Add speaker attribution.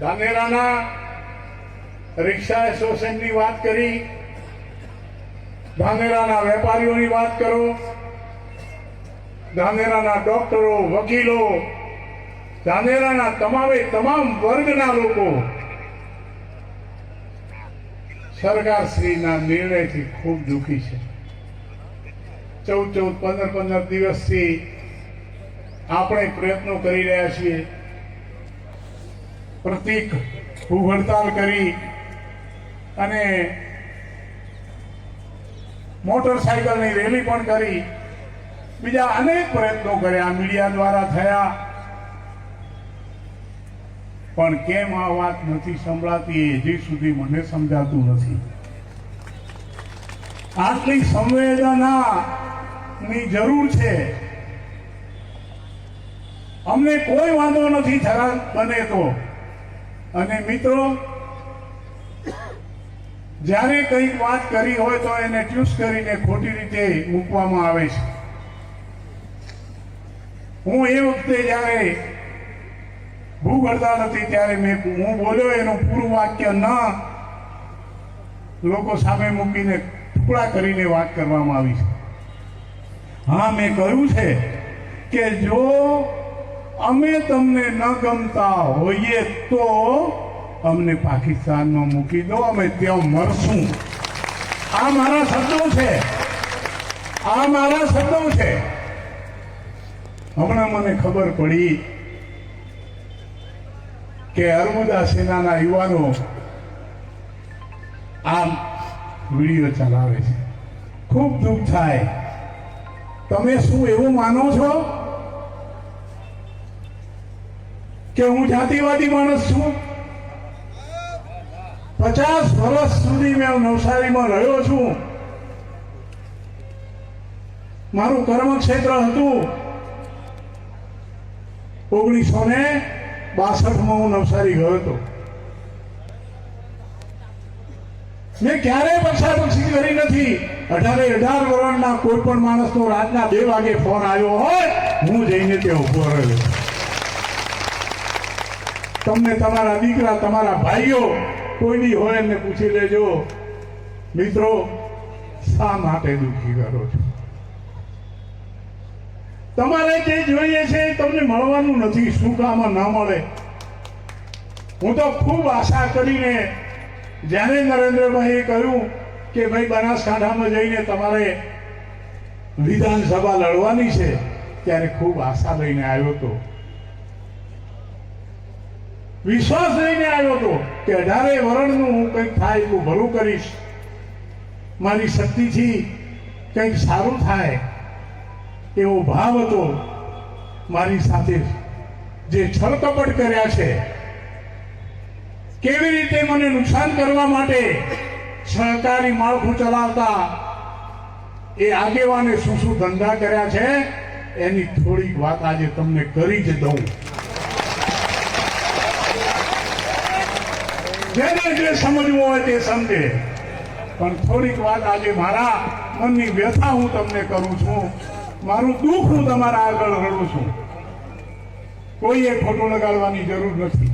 Speaker 1: ધાનેરાના રિક્ષા એસોસિએશનની વાત કરી, ધાનેરાના વેપારીઓની વાત કરો, ધાનેરાના ડોક્ટરો, વકીલો, ધાનેરાના તમામે તમામ વર્ગના લોકો, સરકારશ્રીના નિર્ણયથી ખૂબ દુઃખી છે. ચૌદ ચૌદ પંદર પંદર દિવસથી આપણે પ્રયત્નો કરી રહ્યા છીએ. પ્રતિક ભૂખ હડતાલ કરી અને મોટરસાયકલની રેલી પણ કરી. બીજા અનેક પ્રયત્નો કર્યા, મીડિયા દ્વારા થયા. પણ કેમ આ વાત નથી સંભળાતી હજી સુધી મને સમજાતું નથી. આટલી સંવેદનાની જરૂર છે. અમને કોઈ વાંધો નથી થરા બને તો. અને મિત્રો, જ્યારે કંઈક વાત કરી હોય તો એને ટ્યુસ કરીને ખોટી રીતે મૂકવામાં આવે છે. હું એ વખતે જ્યારે હડતાલ હતી ત્યારે મેં હું બોલ્યો એનું પૂરું વાક્ય ન લોકો સામે મૂકીને ટુકડા કરીને વાત કરવામાં આવી છે. હા, મેં કહ્યું છે કે જો અમે તમને ન ગમતા હોઈએ તો અમને પાકિસ્તાનમાં મૂકી દો, અમે ત્યાં મરશું. આ મારા શબ્દો છે. આ મારા શબ્દો છે. હમણાં મને ખબર પડી કે અર્બુદા સેનાના યુવાનો આ વીડિયો ચલાવે છે. ખૂબ દુઃખ થાય. તમે શું એવું માનો છો? કે હું જાતિવાદી માણસ છું? પચાસ વર્ષ સુધી મેં નવસારીમાં રહ્યો છું. મારું કર્મક્ષેત્ર હતું. ઓગણીસો ને બાસઠમાં હું નવસારી ગયો હતો. મેં ક્યારેય પક્ષાપક્ષી કરી નથી. અઢારે અઢાર વર્ષના કોઈ પણ માણસનો રાતના બે વાગે ફોન આવ્યો હોય, હું જઈને ત્યાં ઊભો રહ્યો. તમને તમારા દીકરા, તમારા ભાઈઓ કોઈ બી હોય એમને પૂછી લેજો. મિત્રો, શા માટે દુઃખી કરો છો? તમારે જે જોઈએ છે તમને મળવાનું નથી, શું કામ ના મળે? હું તો ખૂબ આશા કરીને જ્યારે નરેન્દ્રભાઈએ કહ્યું કે ભાઈ, બનાસકાંઠામાં જઈને તમારે વિધાનસભા લડવાની છે, ત્યારે ખૂબ આશા લઈને આવ્યો હતો. વિશ્વાસ લઈને આવ્યો હતો કે અઢારે વરણનું હું કંઈક થાય એટલું ભલું કરીશ. મારી શક્તિથી કંઈક સારું થાય એવો ભાવ હતો મારી સાથે જે છળકપટ કર્યા છે. કેવી રીતે મને નુકસાન કરવા માટે સહકારી માળખું ચલાવતા એ આગેવાને શું શું ધંધા કર્યા છે, એની થોડીક વાત આજે તમને કરી જ દઉં. જેને જે સમજવું હોય તે સમજે. પણ થોડીક વાત આજે મારા મનની વ્યથા હું તમને કરું છું. મારું દુઃખ હું તમારા આગળ રડું છું. કોઈએ ખોટું લગાડવાની જરૂર નથી.